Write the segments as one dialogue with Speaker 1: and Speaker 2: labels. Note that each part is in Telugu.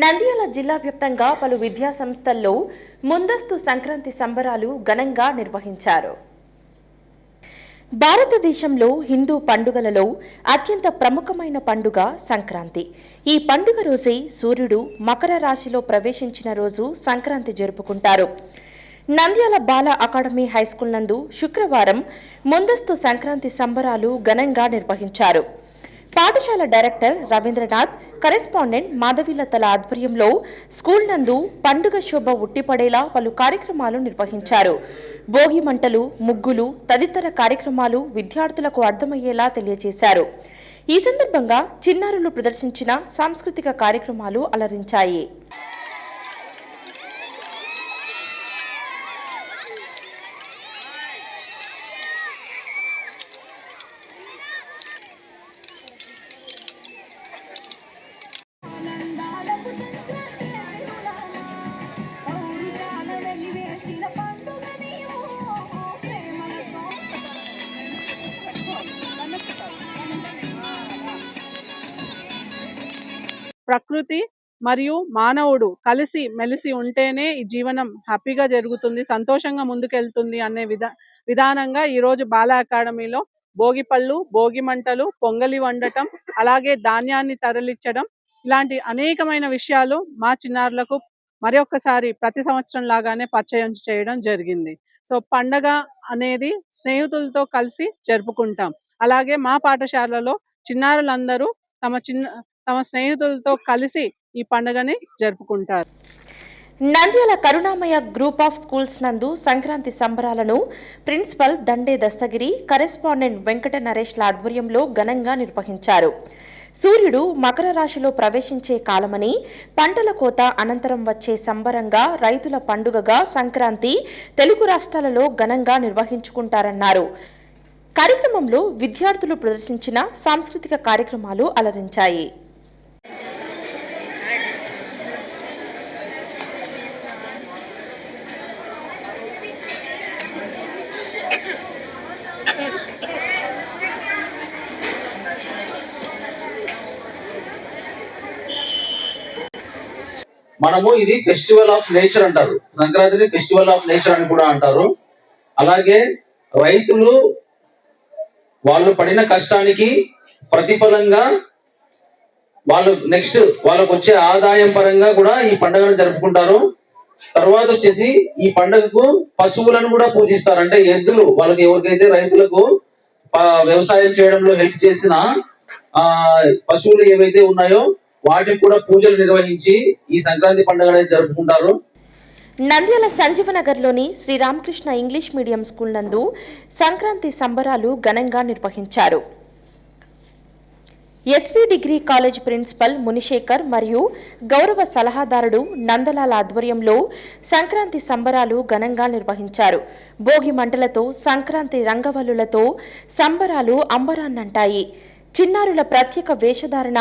Speaker 1: నంద్యాల జిల్లా వ్యాప్తంగా పలు విద్యా సంస్థల్లో ముందస్తు సంక్రాంతి సంబరాలు ఘనంగా నిర్వహించారు. భారతదేశంలో హిందూ పండుగలలో అత్యంత ప్రముఖమైన పండుగ సంక్రాంతి. ఈ పండుగ రోజే సూర్యుడు మకర రాశిలో ప్రవేశించిన రోజు సంక్రాంతి జరుపుకుంటారు. నంద్యాల బాల అకాడమీ హైస్కూల్ నందు శుక్రవారం ముందస్తు సంక్రాంతి సంబరాలు ఘనంగా నిర్వహించారు. పాఠశాల డైరెక్టర్ రవీంద్రనాథ్ కరెస్పాండెంట్ మాధవీలతల ఆధ్వర్యంలో స్కూల్ నందు పండుగ శోభ ఉట్టిపడేలా పలు కార్యక్రమాలు నిర్వహించారు. భోగి మంటలు ముగ్గులు తదితర కార్యక్రమాలు విద్యార్థులకు అర్థమయ్యేలా తెలియజేశారు. ఈ సందర్భంగా చిన్నారులు ప్రదర్శించిన సాంస్కృతిక కార్యక్రమాలు అలరించాయి.
Speaker 2: ప్రకృతి మరియు మానవుడు కలిసి మెలిసి ఉంటేనే ఈ జీవనం హ్యాపీగా జరుగుతుంది సంతోషంగా ముందుకెళ్తుంది అనే విధా విధానంగా ఈరోజు బాల అకాడమీలో భోగి పళ్ళు భోగి మంటలు పొంగలి వండటం అలాగే ధాన్యాన్ని తరలించడం ఇలాంటి అనేకమైన విషయాలు మా చిన్నారులకు మరొకసారి ప్రతి సంవత్సరం లాగానే పరిచయం చేయడం జరిగింది. సో పండగ అనేది స్నేహితులతో కలిసి జరుపుకుంటాం. అలాగే మా పాఠశాలలో చిన్నారులందరూ తమ చిన్న తమ స్నేహితులతో కలిసి ఈ పండుగని జరుపుకుంటారు.
Speaker 1: Nandyal Karunamaya group of schools నందు సంక్రాంతి సంబరాలను ప్రిన్సిపల్ దండే దస్తగిరి కరెస్పాండెంట్ వెంకట నరేష్ల ఆధ్వర్యంలో ఘనంగా నిర్వహించారు. సూర్యుడు మకర రాశిలో ప్రవేశించే కాలమని పంటల కోత అనంతరం వచ్చే సంబరంగా రైతుల పండుగగా సంక్రాంతి తెలుగు రాష్ట్రాలలో ఘనంగా నిర్వహించుకుంటారన్నారు. కార్యక్రమంలో విద్యార్థులు ప్రదర్శించిన సాంస్కృతిక కార్యక్రమాలు అలరించాయి.
Speaker 3: మనము ఇది ఫెస్టివల్ ఆఫ్ నేచర్ అంటారు. సంక్రాంతిని ఫెస్టివల్ ఆఫ్ నేచర్ అని కూడా అంటారు. అలాగే రైతులు వాళ్ళు పడిన కష్టానికి ప్రతిఫలంగా వాళ్ళు నెక్స్ట్ వాళ్ళకు వచ్చే ఆదాయం పరంగా కూడా ఈ పండుగను జరుపుకుంటారు. తర్వాత వచ్చేసి ఈ పండుగకు పశువులను కూడా పూజిస్తారు. అంటే ఎద్దులు వాళ్ళకి ఎవరికైతే రైతులకు వ్యవసాయం చేయడంలో హెల్ప్ చేసిన ఆ పశువులు ఏవైతే ఉన్నాయో వాటికి కూడా పూజలు నిర్వహించి ఈ సంక్రాంతి పండుగ అనేది జరుపుకుంటారు.
Speaker 1: నంద్యాల సంజీవనగర్లోని శ్రీరామకృష్ణ ఇంగ్లీష్ మీడియం స్కూల్ నందు సంక్రాంతి సంబరాలు ఘనంగా నిర్వహించారు. SV degree college principal Munishekar మరియు గౌరవ సలహాదారుడు నందలాల ఆధ్వర్యంలో సంక్రాంతి సంబరాలు ఘనంగా నిర్వహించారు. భోగి మంటలతో సంక్రాంతి రంగవల్లులతో సంబరాలు అంబరాన్నంటాయి. చిన్నారుల ప్రత్యేక వేషధారణ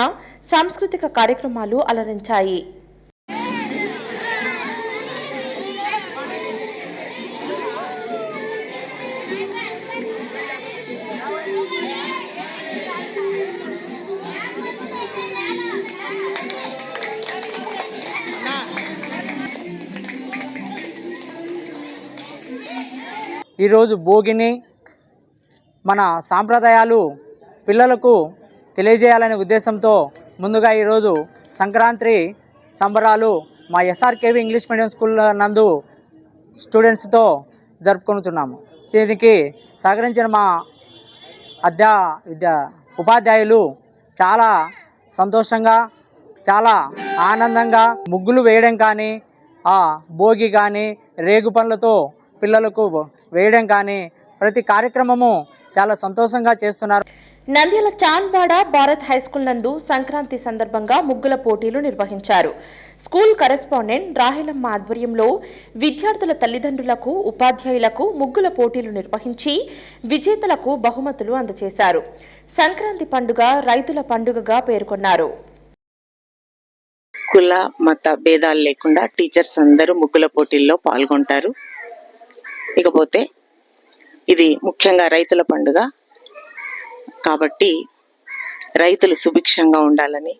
Speaker 1: సాంస్కృతిక కార్యక్రమాలు అలరించాయి.
Speaker 4: ఈరోజు భోగిని మన సాంప్రదాయాలు పిల్లలకు తెలియజేయాలనే ఉద్దేశంతో ముందుగా ఈరోజు సంక్రాంతి సంబరాలు మా ఎస్ఆర్కేవి ఇంగ్లీష్ మీడియం స్కూల్ నందు స్టూడెంట్స్తో జరుపుకుంటున్నాము దీనికి సహకరించిన మా అధ్యా విద్యా ఉపాధ్యాయులు చాలా సంతోషంగా చాలా ఆనందంగా ముగ్గులు వేయడం కానీ ఆ భోగి కానీ రేగు పనులతో పిల్లలకు వేయడం కానీ ప్రతి కార్యక్రమము చాలా సంతోషంగా చేస్తున్నారు.
Speaker 1: నంద్యాల చాన్బాడ భారత్ హైస్కూల్ నందు సంక్రాంతి సందర్భంగా ముగ్గుల పోటీలు నిర్వహించారు. స్కూల్ కరెస్పాండెంట్ రాహిలమ్మ ఆధ్వర్యంలో విద్యార్థుల తల్లిదండ్రులకు ఉపాధ్యాయులకు ముగ్గుల పోటీలు నిర్వహించి విజేతలకు బహుమతులు అందజేశారు సంక్రాంతి పండుగ రైతుల పండుగగా పేర్కొన్నారు.
Speaker 5: కుల మత భేదాలు లేకుండా టీచర్స్ అందరూ ముగ్గుల పోటీల్లో పాల్గొంటారు. ఇకపోతే ఇది ముఖ్యంగా రైతుల పండుగ. కాబట్టి రైతులు సుభిక్షంగా ఉండాలని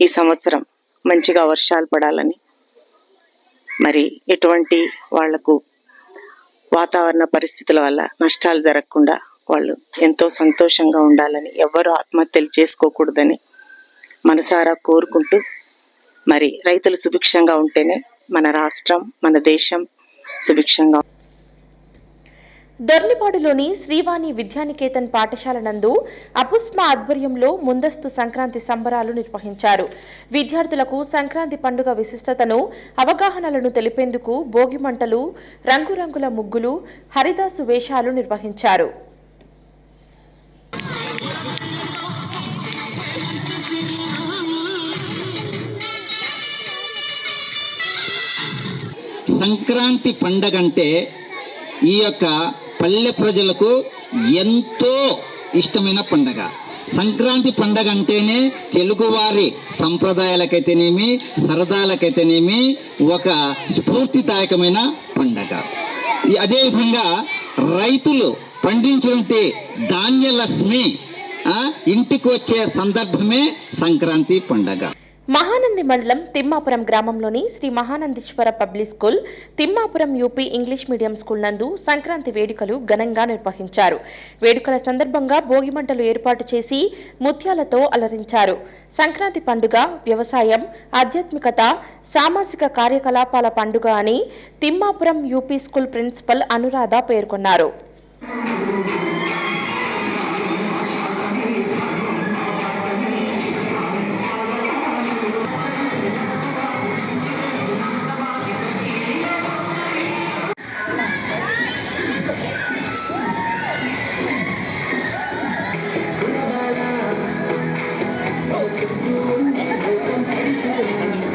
Speaker 5: ఈ సంవత్సరం మంచిగా వర్షాలు పడాలని మరి ఎటువంటి వాళ్ళకు వాతావరణ పరిస్థితుల వల్ల నష్టాలు జరగకుండా వాళ్ళు ఎంతో సంతోషంగా ఉండాలని ఎవరు ఆత్మహత్యలు చేసుకోకూడదని మనసారా కోరుకుంటూ మరి రైతులు సుభిక్షంగా ఉంటేనే మన రాష్ట్రం మన దేశం సుభిక్షంగా
Speaker 1: దొర్లిపాడులోని శ్రీవాణి విద్యానికేతన్ పాఠశాల నందు అపుస్మా ఆధ్వర్యంలో ముందస్తు సంక్రాంతి సంబరాలు నిర్వహించారు. విద్యార్థులకు సంక్రాంతి పండుగ విశిష్టతను అవగాహనలను తెలిపేందుకు భోగి మంటలు రంగురంగుల ముగ్గులు హరిదాసు వేషాలు నిర్వహించారు.
Speaker 6: సంక్రాంతి పండగ అంటే ఈ యొక్క పల్లె ప్రజలకు ఎంతో ఇష్టమైన పండగ. సంక్రాంతి పండగ అంటేనే తెలుగువారి సంప్రదాయాలకైతేనేమి సరదాలకైతేనేమి ఒక స్ఫూర్తిదాయకమైన పండగ. అదేవిధంగా రైతులు పండించినటువంటి ధాన్యలక్ష్మి ఇంటికి వచ్చే సందర్భమే సంక్రాంతి పండగ.
Speaker 1: మహానంది మండలం తిమ్మాపురం గ్రామంలోని Sri Mahanandeeswara public school Thimmapuram UP English medium school నందు సంక్రాంతి వేడుకలు ఘనంగా నిర్వహించారు. వేడుకల సందర్భంగా భోగి మంటలు ఏర్పాటు చేసి ముత్యాలతో అలరించారు. సంక్రాంతి పండుగ వ్యవసాయం ఆధ్యాత్మికత సామాజిక కార్యకలాపాల పండుగ అని Thimmapuram UP school principal Anuradha పేర్కొన్నారు. Thank you.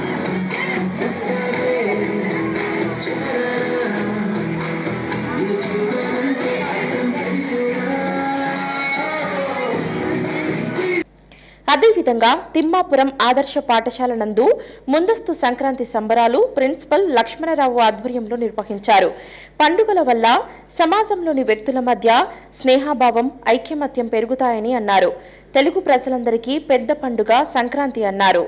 Speaker 1: అదేవిధంగా తిమ్మాపురం ఆదర్శ పాఠశాల నందు ముందస్తు సంక్రాంతి సంబరాలు ప్రిన్సిపల్ లక్ష్మణరావు ఆధ్వర్యంలో నిర్వహించారు. పండుగల వల్ల సమాజంలోని వ్యక్తుల మధ్య స్నేహభావం ఐక్యమత్యం పెరుగుతాయని అన్నారు. తెలుగు ప్రజలందరికీ పెద్ద పండుగ సంక్రాంతి అన్నారు.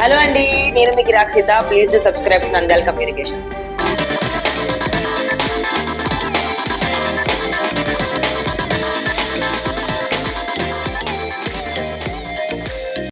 Speaker 7: హలో అండి. मेरा में गिराक सीधा प्लीज़ डू सब्सक्राइब नंदल